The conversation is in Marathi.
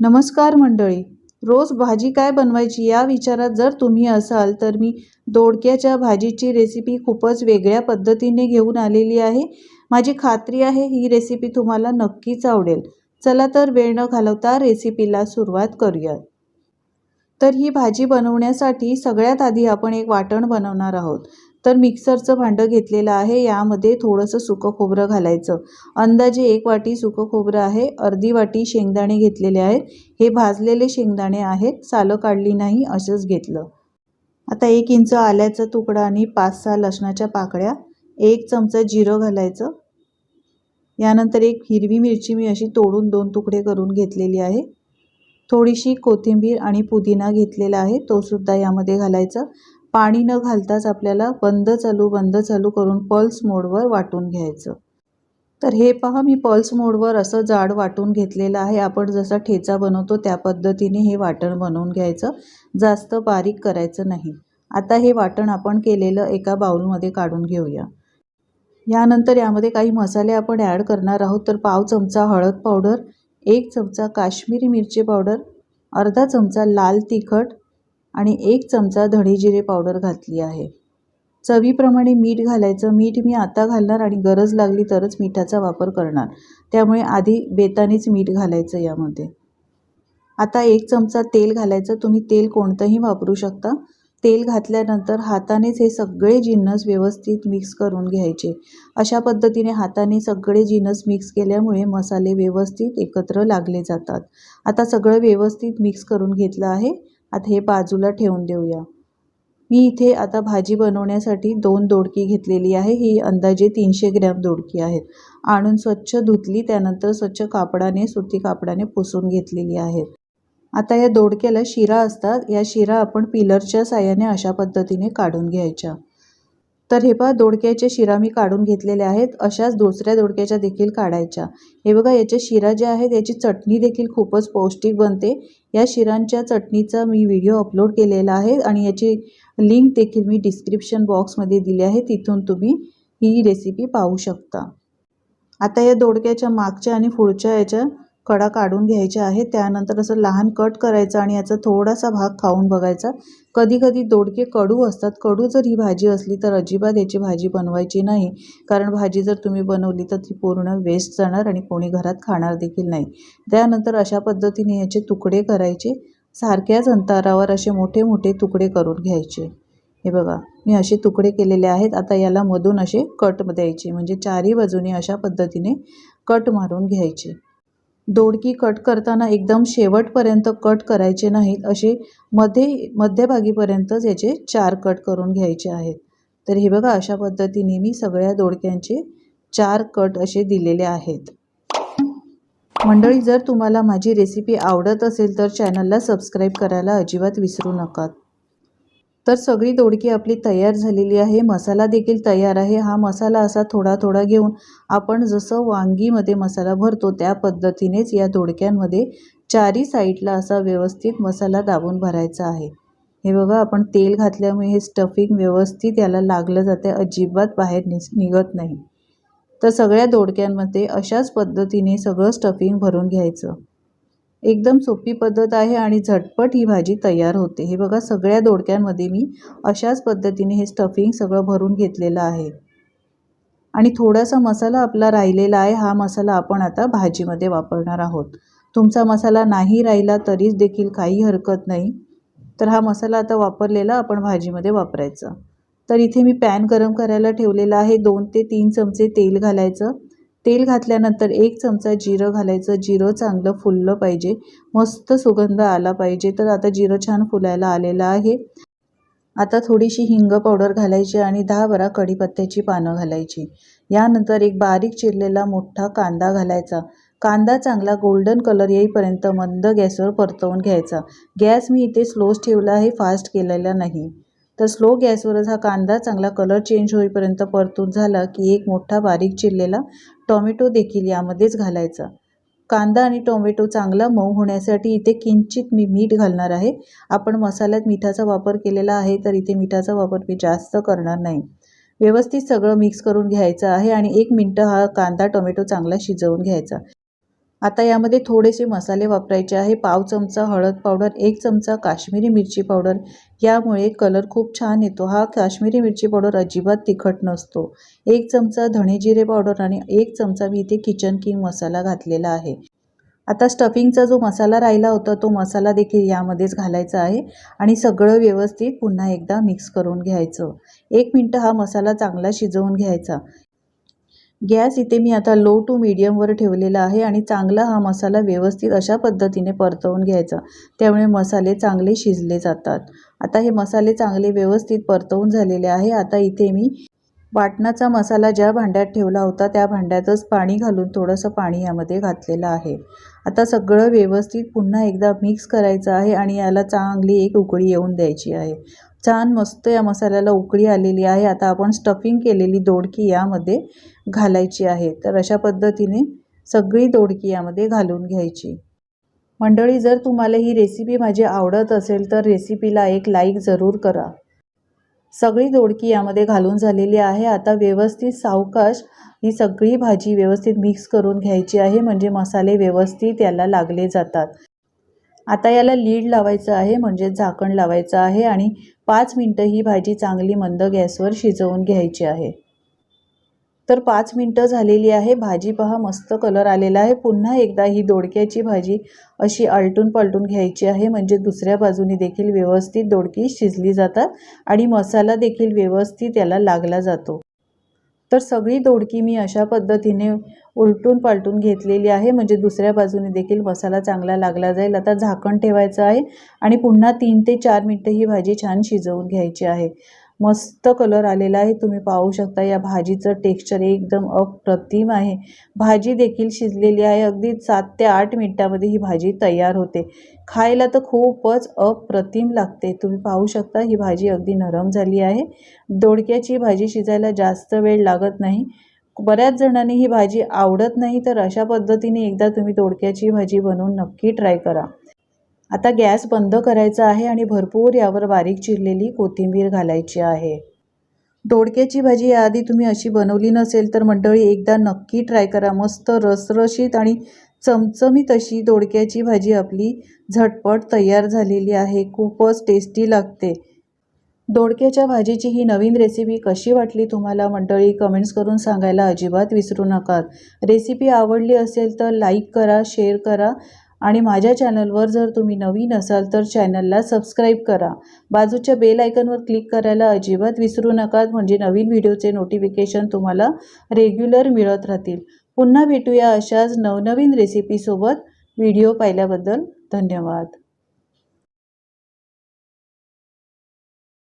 नमस्कार मंडळी. रोज भाजी काय बनवायची या विचारात जर तुम्ही असाल तर मी दोडक्याच्या भाजीची रेसिपी खूपच वेगळ्या पद्धतीने घेऊन आलेली आहे. माझी खात्री आहे ही रेसिपी तुम्हाला नक्कीच आवडेल. चला तर वेळ न घालवता रेसिपीला सुरुवात करूया. तर ही भाजी बनवण्यासाठी सगळ्यात आधी आपण एक वाटण बनवणार आहोत. तर मिक्सरचं भांडं घेतलेलं आहे. यामध्ये थोडंसं सुकं खोबरं घालायचं. अंदाजे एक वाटी सुकं खोबरं आहे. अर्धी वाटी शेंगदाणे घेतलेले आहेत. हे भाजलेले शेंगदाणे आहेत. सालं काढली नाही असंच घेतलं. आता एक इंच आल्याचा तुकडा आणि पाच सहा लसणाच्या पाकळ्या एक चमचा जिरं घालायचं. यानंतर एक हिरवी मिरची मी अशी तोडून दोन तुकडे करून घेतलेली आहे. थोडीशी कोथिंबीर आणि पुदिना घेतलेला आहे. तोसुद्धा यामध्ये घालायचा. पाणी न घालताच आपल्याला बंद चालू बंद चालू करून पल्स मोडवर वाटून घ्यायचं. तर हे पहा मी पल्स मोडवर असं जाड वाटून घेतलेलं आहे. आपण जसा ठेचा बनवतो त्या पद्धतीने हे वाटण बनवून घ्यायचं. जास्त बारीक करायचं नाही. आता हे वाटण आपण केलेलं एका बाउलमध्ये काढून घेऊया. यानंतर यामध्ये काही मसाले आपण ॲड करणार आहोत. तर पाव चमचा हळद पावडर एक चमचा काश्मीरी मिरची पावडर अर्धा चमचा लाल तिखट आणि एक चमचा धणे जिरे पावडर घातली आहे. चवीप्रमाणे मीठ घालायचं. मीठ मी आता घालणार आणि गरज लागली तरच मिठाचा वापर करणार. त्यामुळे आधी बेतानेच मीठ घालायचं यामध्ये. आता एक चमचा तेल घालायचं. तुम्ही तेल कोणतंही वापरू शकता. तेल घातल्यानंतर हातानेच हे सगळे जिन्नस व्यवस्थित मिक्स करून घ्यायचे. अशा पद्धतीने हाताने सगळे जिन्नस मिक्स केल्यामुळे मसाले व्यवस्थित एकत्र लागले जातात. आता सगळं व्यवस्थित मिक्स करून घेतलं आहे. आता हे बाजूला ठेवून देऊया. मी इथे आता भाजी बनवण्यासाठी दोन दोडकी घेतलेली आहे. ही अंदाजे तीनशे ग्रॅम दोडकी आहेत. आणून स्वच्छ धुतली त्यानंतर स्वच्छ कापडाने सुती कापडाने पुसून घेतलेली आहेत. आता या दोडक्याला शिरा असतात. या शिरा आपण पिलरच्या साह्याने अशा पद्धतीने काढून घ्यायच्या. तर हे पहा दोडक्याच्या शिरा मी काढून घेतलेल्या आहेत. अशाच दुसऱ्या दोडक्याच्या देखील काढायच्या. हे बघा याच्या शिरा ज्या आहेत याची चटणी देखील खूपच पौष्टिक बनते. या शिरांच्या चटणीचा मी व्हिडिओ अपलोड केलेला आहे आणि याची लिंक देखील मी डिस्क्रिप्शन बॉक्समध्ये दिली आहे. तिथून तुम्ही ही रेसिपी पाहू शकता. आता या दोडक्याच्या मागच्या आणि पुढच्या याच्या कडा काढून घ्यायच्या आहेत. त्यानंतर असं लहान कट करायचं आणि याचा थोडासा भाग खाऊन बघायचा. कधी कधी दोडके कडू असतात. कडू जर ही भाजी असली तर अजिबात याची भाजी बनवायची नाही. कारण भाजी जर तुम्ही बनवली तर ती पूर्ण वेस्ट जाणार आणि कोणी घरात खाणार देखील नाही. त्यानंतर अशा पद्धतीने याचे तुकडे करायचे. सारख्याच अंतरावर असे मोठे मोठे तुकडे करून घ्यायचे. हे बघा मी असे तुकडे केलेले आहेत. आता याला मधून असे कट द्यायचे. म्हणजे चारही बाजूने अशा पद्धतीने कट मारून घ्यायचे. दोडकी कट करताना एकदम शेवटपर्यंत कट करायचे नाहीत असे मध्ये मध्यभागीपर्यंतच याचे चार कट करून घ्यायचे आहेत. तर हे बघा अशा पद्धतीने मी सगळ्या दोडक्यांचे चार कट असे दिलेले आहेत. मंडळी जर तुम्हाला माझी रेसिपी आवडत असेल तर चॅनलला सबस्क्राईब करायला अजिबात विसरू नका. तर सगळी दोडकी आपली तयार झालेली आहे. मसाला देखील तयार आहे. हा मसाला असा थोडा थोडा घेऊन आपण जसं वांगीमध्ये मसाला भरतो त्या पद्धतीनेच या दोडक्यांमध्ये चारी साईडला असा व्यवस्थित मसाला दाबून भरायचा आहे. हे बघा आपण तेल घातल्यामुळे हे स्टफिंग व्यवस्थित याला लागलं जाते. अजिबात बाहेर निस निघत नाही. तर सगळ्या दोडक्यांमध्ये अशाच पद्धतीने सगळं स्टफिंग भरून घ्यायचं. एकदम सोपी पद्धत आहे आणि झटपट ही भाजी तयार होते. हे बघा सगळ्या दोडक्यांमध्ये मी अशाच पद्धतीने हे स्टफिंग सगळं भरून घेतलेलं आहे. आणि थोडासा मसाला आपला राहिलेला आहे हा मसाला आपण आता भाजीमध्ये वापरणार आहोत. तुमचा मसाला नाही राहिला तरीच देखील काही हरकत नाही. तर हा मसाला आता वापरलेला आपण भाजीमध्ये वापरायचा. तर इथे मी पॅन गरम करायला ठेवलेला आहे. दोन ते तीन चमचे तेल घालायचं. तेल घातल्यानंतर एक चमचा जिरं घालायचं. जिरं चांगलं फुललं पाहिजे. मस्त सुगंध आला पाहिजे. तर आता जिरं छान फुलायला आलेलं आहे. आता थोडीशी हिंग पावडर घालायची आणि दहा बारा कढीपत्त्याची पानं घालायची. यानंतर एक बारीक चिरलेला मोठा कांदा घालायचा. कांदा चांगला गोल्डन कलर येईपर्यंत मंद गॅसवर परतवून घ्यायचा. गॅस मी इथे स्लोच ठेवला आहे. फास्ट केलेला नाही. तर स्लो गॅसवरच हा कांदा चांगला कलर चेंज होईपर्यंत परतून झाला की एक मोठा बारीक चिरलेला टॉमॅटो देखील यामध्येच घालायचा. कांदा आणि टोमॅटो चांगला मऊ होण्यासाठी इथे किंचित मी मीठ घालणार आहे. आपण मसाल्यात मिठाचा वापर केलेला आहे तर इथे मिठाचा वापर मी जास्त करणार नाही. व्यवस्थित सगळं मिक्स करून घ्यायचं आहे आणि एक मिनटं हा कांदा टोमॅटो चांगला शिजवून घ्यायचा. आता यामध्ये थोडेसे मसाले वापरायचे आहे. पाव चमचा हळद पावडर एक चमचा काश्मीरी मिरची पावडर. यामुळे कलर खूप छान येतो. हा काश्मीरी मिरची पावडर अजिबात तिखट नसतो. एक चमचा धणे जिरे पावडर आणि एक चमचा मी इथे किचन किंग मसाला घातलेला आहे. आता स्टफिंगचा जो मसाला राहिला होता तो मसाला देखील यामध्येच घालायचा आहे आणि सगळं व्यवस्थित पुन्हा एकदा मिक्स करून घ्यायचं. एक मिनटं हा मसाला चांगला शिजवून घ्यायचा. गॅस इथे मी आता लो टू मीडियमवर ठेवलेला आहे आणि चांगला हा मसाला व्यवस्थित अशा पद्धतीने परतवून घ्यायचा. त्यामुळे मसाले चांगले शिजले जातात. आता हे मसाले चांगले व्यवस्थित परतवून झालेले आहे. आता इथे मी वाटणाचा मसाला ज्या भांड्यात ठेवला होता त्या भांड्यातच पाणी घालून थोडंसं पाणी यामध्ये घातलेलं आहे. आता सगळं व्यवस्थित पुन्हा एकदा मिक्स करायचं आहे आणि याला चांगली एक उकळी येऊन द्यायची आहे. छान मस्त या मसाल्याला उकळी आलेली आहे. आता आपण स्टफिंग केलेली दोडकी यामध्ये घालायची आहे. तर अशा पद्धतीने सगळी दोडकी यामध्ये घालून घ्यायची. मंडळी जर तुम्हाला ही रेसिपी माझी आवडत असेल तर रेसिपीला एक लाईक जरूर करा. सगळी दोडकी यामध्ये घालून झालेली आहे. आता व्यवस्थित सावकाश ही सगळी भाजी व्यवस्थित मिक्स करून घ्यायची आहे. म्हणजे मसाले व्यवस्थित याला लागले जातात. आता याला लीड लावायचं आहे. म्हणजे झाकण लावायचं आहे. आणि पाच मिनटं ही भाजी चांगली मंद गॅसवर शिजवून घ्यायची आहे. तर पाच मिनटं झालेली आहे. भाजी पहा मस्त कलर आलेला आहे. पुन्हा एकदा ही दोडक्याची भाजी अशी आलटून पलटून घ्यायची आहे. म्हणजे दुसऱ्या बाजूने देखील व्यवस्थित दोडकी शिजली जातात आणि मसाला देखील व्यवस्थित याला लागला जातो. तर सगळी दोडकी मी अशा पद्धतीने उलटून पालटून घेतलेली आहे. म्हणजे दुसऱ्या बाजूने देखील मसाला चांगला लागला जाईल. आता झाकण ठेवायचं आहे आणि पुन्हा तीन ते चार मिनटं ही भाजी छान शिजवून घ्यायची आहे. मस्त कलर आलेला आहे. तुम्ही पाहू शकता या भाजीचं टेक्स्चर एकदम अप्रतिम आहे. भाजी देखील शिजलेली आहे. अगदी सात ते आठ मिनटामध्ये ही भाजी तयार होते. खायला तर खूपच अप्रतिम लागते. तुम्ही पाहू शकता ही भाजी अगदी नरम झाली आहे. दोडक्याची भाजी शिजायला जास्त वेळ लागत नाही. बऱ्याच जणांनी ही भाजी आवडत नाही तर अशा पद्धतीने एकदा तुम्ही दोडक्याची भाजी बनवून नक्की ट्राय करा. आता गॅस बंद करायचा आहे आणि भरपूर यावर बारीक चिरलेली कोथिंबीर घालायची आहे. दोडक्याची भाजी याआधी तुम्ही अशी बनवली नसेल तर मंडळी एकदा नक्की ट्राय करा. मस्त रसरशीत आणि चमचमीत अशी दोडक्याची भाजी आपली झटपट तयार झालेली आहे. खूपच टेस्टी लागते. दोडक्याच्या भाजीची ही नवीन रेसिपी कशी वाटली तुम्हाला मंडळी कमेंट्स करून सांगायला अजिबात विसरू नका. रेसिपी आवडली असेल तर लाईक करा शेअर करा आणि माझ्या चॅनलवर जर तुम्ही नवीन असाल तर चॅनलला सबस्क्राईब करा. बाजूच्या बेल आयकनवर क्लिक करायला अजिबात विसरू नका म्हणजे नवीन व्हिडिओचे नोटिफिकेशन तुम्हाला रेग्युलर मिळत राहतील. पुन्हा भेटूया अशाच नवनवीन रेसिपीसोबत व्हिडिओ पाहिल्याबद्दल धन्यवाद.